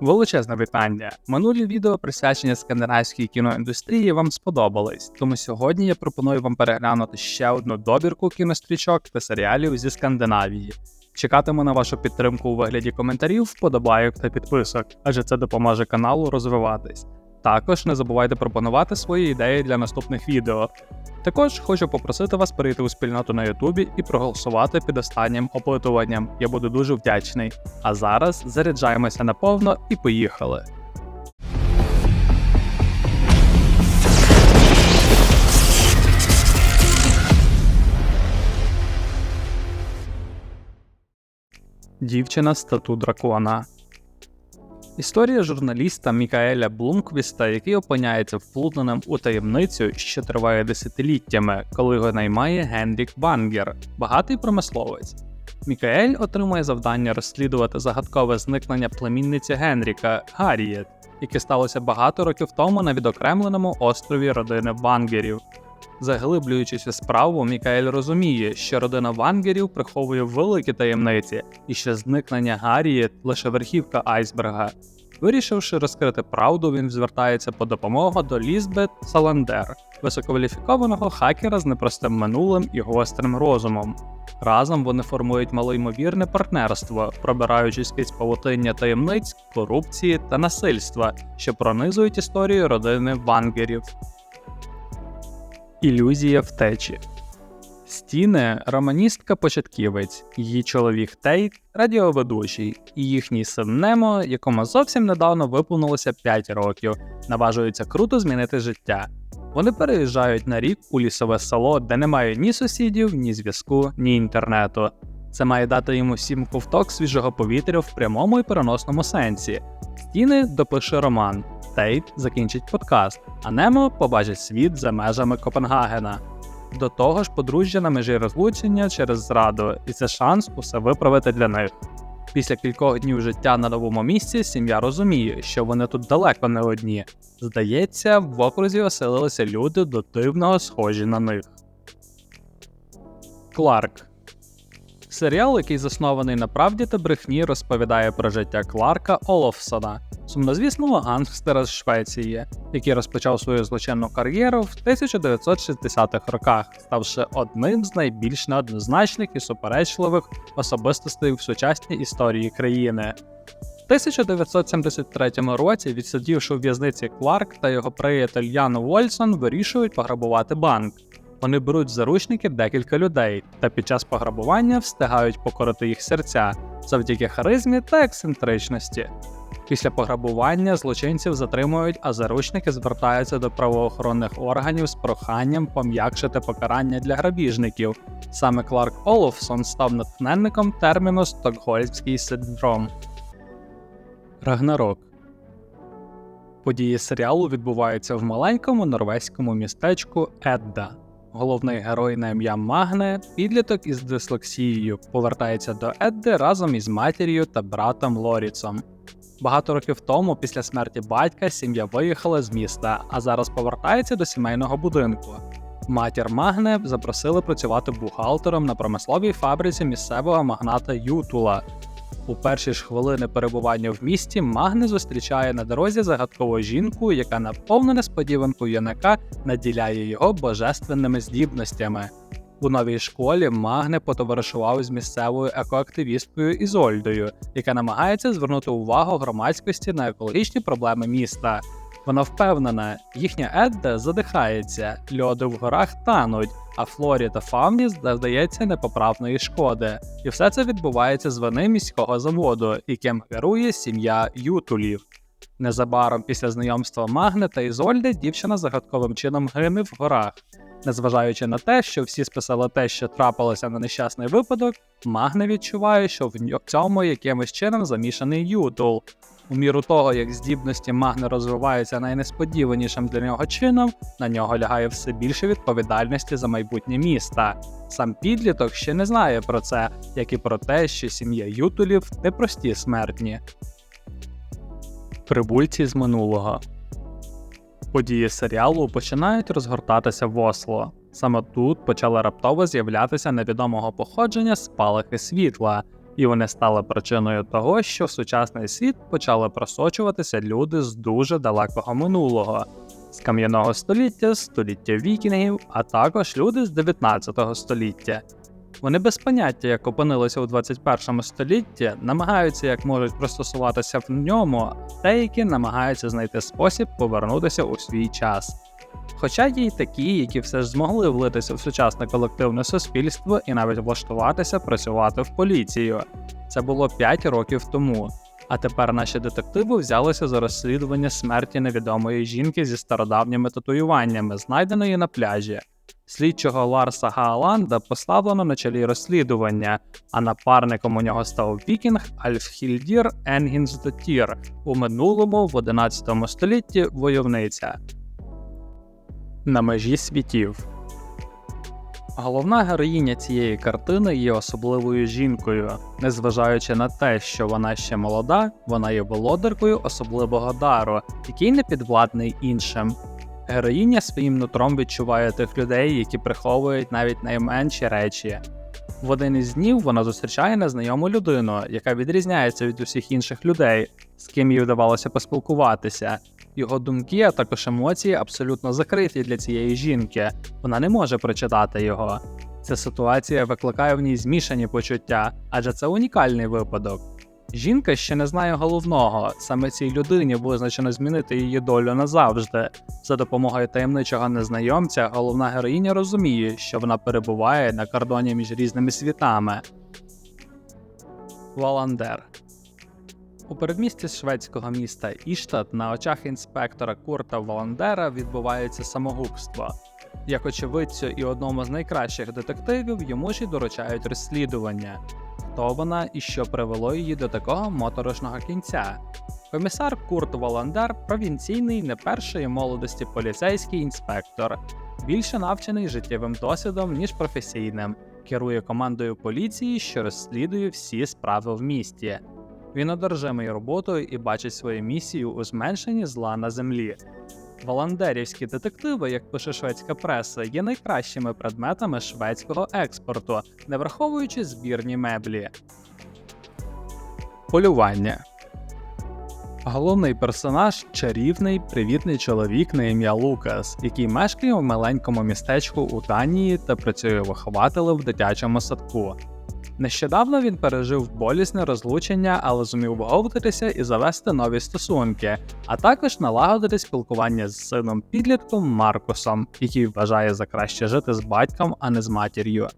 Величезне вітання. Минулі відео присвячені скандинавській кіноіндустрії вам сподобались, тому сьогодні я пропоную вам переглянути ще одну добірку кінострічок та серіалів зі Скандинавії. Чекатиму на вашу підтримку у вигляді коментарів, вподобайок та підписок, адже це допоможе каналу розвиватись. Також не забувайте пропонувати свої ідеї для наступних відео. Також хочу попросити вас перейти у спільноту на Ютубі і проголосувати під останнім опитуванням. Я буду дуже вдячний. А зараз заряджаємося наповно і поїхали. Дівчина з тату дракона. Історія журналіста Мікаеля Блумквіста, який опиняється вплутаним у таємницю, що триває десятиліттями, коли його наймає Генрік Бангер, багатий промисловець. Мікаель отримує завдання розслідувати загадкове зникнення племінниці Генріка Гаррієт, яке сталося багато років тому на відокремленому острові родини Бангерів. Заглиблюючись у справу, Мікаель розуміє, що родина Вангерів приховує великі таємниці, і що зникнення Гаррієт лише верхівка айсберга. Вирішивши розкрити правду, він звертається по допомогу до Лізбет Саландер, висококваліфікованого хакера з непростим минулим і гострим розумом. Разом вони формують малоймовірне партнерство, пробираючись крізь павутиння таємниць, корупції та насильства, що пронизують історію родини Вангерів. Ілюзія втечі. Стіни романістка початківець, її чоловік Тейт радіоведучий, і їхній син Немо, якому зовсім недавно виповнилося 5 років, наважується круто змінити життя. Вони переїжджають на рік у лісове село, де немає ні сусідів, ні зв'язку, ні інтернету. Це має дати йому сім ковток свіжого повітря в прямому і переносному сенсі. Стіни допише роман, Тейт закінчить подкаст, а Немо побачить світ за межами Копенгагена. До того ж, подружжя на межі розлучення через зраду, і це шанс усе виправити для них. Після кількох днів життя на новому місці сім'я розуміє, що вони тут далеко не одні. Здається, в окрузі оселилися люди до дивного схожі на них. Кларк Серіал, який заснований на правді та брехні, розповідає про життя Кларка Олофсона, сумнозвісного гангстера з Швеції, який розпочав свою злочинну кар'єру в 1960-х роках, ставши одним з найбільш неоднозначних і суперечливих особистостей в сучасній історії країни. В 1973 році, відсидівши у в'язниці Кларк та його приятель Ян Вольсон, вирішують пограбувати банк. Вони беруть в заручники декілька людей та під час пограбування встигають покорити їх серця завдяки харизмі та ексцентричності. Після пограбування злочинців затримують, а заручники звертаються до правоохоронних органів з проханням пом'якшити покарання для грабіжників. Саме Кларк Олофсон став натхненником терміну Стокгольмський синдром. Рагнарок Події серіалу відбуваються в маленькому норвезькому містечку Едда. Головний герой на ім'я Магне, підліток із дислексією, повертається до Едди разом із матір'ю та братом Лоріцом. Багато років тому, після смерті батька, сім'я виїхала з міста, а зараз повертається до сімейного будинку. Матір Магне запросили працювати бухгалтером на промисловій фабриці місцевого магната Ютула. У перші ж хвилини перебування в місті Магне зустрічає на дорозі загадкову жінку, яка на повну несподіванку юнака наділяє його божественними здібностями. У новій школі Магне потоваришував з місцевою екоактивісткою Ізольдою, яка намагається звернути увагу громадськості на екологічні проблеми міста. Вона впевнена, їхня Едда задихається, льоди в горах тануть, а флорі та фауні завдається непоправної шкоди. І все це відбувається з вини міського заводу, яким керує сім'я Ютулів. Незабаром після знайомства Магне та Ізольди дівчина загадковим чином гине в горах. Незважаючи на те, що всі списали те, що трапилося на нещасний випадок, Магне відчуває, що в цьому якимось чином замішаний Ютул. У міру того, як здібності Магне розвиваються найнесподіванішим для нього чином, на нього лягає все більше відповідальності за майбутнє міста. Сам підліток ще не знає про це, як і про те, що сім'я Ютулів непрості смертні. Прибульці з минулого Події серіалу починають розгортатися в Осло. Саме тут почали раптово з'являтися невідомого походження спалахи світла. І вони стали причиною того, що в сучасний світ почали просочуватися люди з дуже далекого минулого, з кам'яного століття, століття вікінгів, а також люди з 19 століття. Вони без поняття, як опинилися у 21 столітті, намагаються як можуть пристосуватися в ньому, деякі намагаються знайти спосіб повернутися у свій час. Хоча є й такі, які все ж змогли влитися в сучасне колективне суспільство і навіть влаштуватися працювати в поліцію. Це було 5 років тому. А тепер наші детективи взялися за розслідування смерті невідомої жінки зі стародавніми татуюваннями, знайденої на пляжі. Слідчого Ларса Гааланда поставлено на чолі розслідування, а напарником у нього став вікінг Альфхільдір Енгінсдотір, у минулому в 11 столітті войовниця. На межі світів. Головна героїня цієї картини є особливою жінкою. Незважаючи на те, що вона ще молода, вона є володаркою особливого дару, який не підвладний іншим. Героїня своїм нутром відчуває тих людей, які приховують навіть найменші речі. В один із днів вона зустрічає незнайому людину, яка відрізняється від усіх інших людей, з ким їй вдавалося поспілкуватися. Його думки, а також емоції абсолютно закриті для цієї жінки. Вона не може прочитати його. Ця ситуація викликає в ній змішані почуття, адже це унікальний випадок. Жінка ще не знає головного, саме цій людині визначено змінити її долю назавжди. За допомогою таємничого незнайомця головна героїня розуміє, що вона перебуває на кордоні між різними світами. Валандер у передмісті шведського міста Іштат на очах інспектора Курта Валандера відбувається самогубство. Як очевидцю і одному з найкращих детективів йому ж і доручають розслідування, хто вона і що привело її до такого моторошного кінця. Комісар Курт Воландер провінційний не першої молодості поліцейський інспектор, більше навчений життєвим досвідом, ніж професійним, керує командою поліції, що розслідує всі справи в місті. Він одержимий роботою і бачить свою місію у зменшенні зла на землі. Воландерівські детективи, як пише шведська преса, є найкращими предметами шведського експорту, не враховуючи збірні меблі. Полювання Головний персонаж чарівний, привітний чоловік на ім'я Лукас, який мешкає в маленькому містечку у Данії та працює вихователем в дитячому садку. Нещодавно він пережив болісне розлучення, але зумів вговтатися і завести нові стосунки, а також налагодити спілкування з сином підлітком Маркусом, який вважає за краще жити з батьком, а не з матір'ю.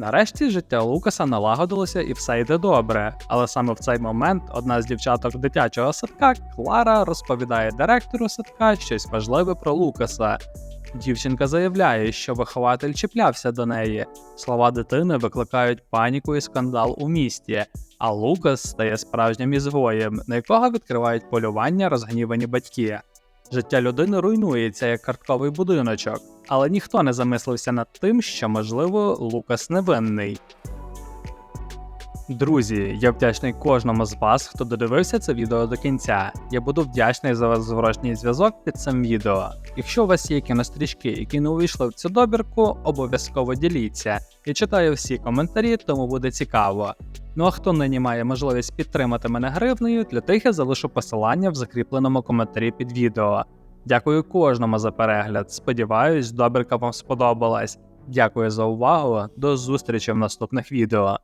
Нарешті життя Лукаса налагодилося і все йде добре, але саме в цей момент одна з дівчаток дитячого садка Клара розповідає директору садка щось важливе про Лукаса. Дівчинка заявляє, що вихователь чіплявся до неї. Слова дитини викликають паніку і скандал у місті, а Лукас стає справжнім ізгоєм, на якого відкривають полювання розгнівані батьки. Життя людини руйнується як картковий будиночок, але ніхто не замислився над тим, що, можливо, Лукас невинний. Друзі, я вдячний кожному з вас, хто додивився це відео до кінця. Я буду вдячний за ваш зворотній зв'язок під цим відео. Якщо у вас є кінострічки, які не увійшли в цю добірку, обов'язково діліться. Я читаю всі коментарі, тому буде цікаво. Ну а хто нині має можливість підтримати мене гривнею, для тих я залишу посилання в закріпленому коментарі під відео. Дякую кожному за перегляд. Сподіваюсь, добірка вам сподобалась. Дякую за увагу, до зустрічі в наступних відео.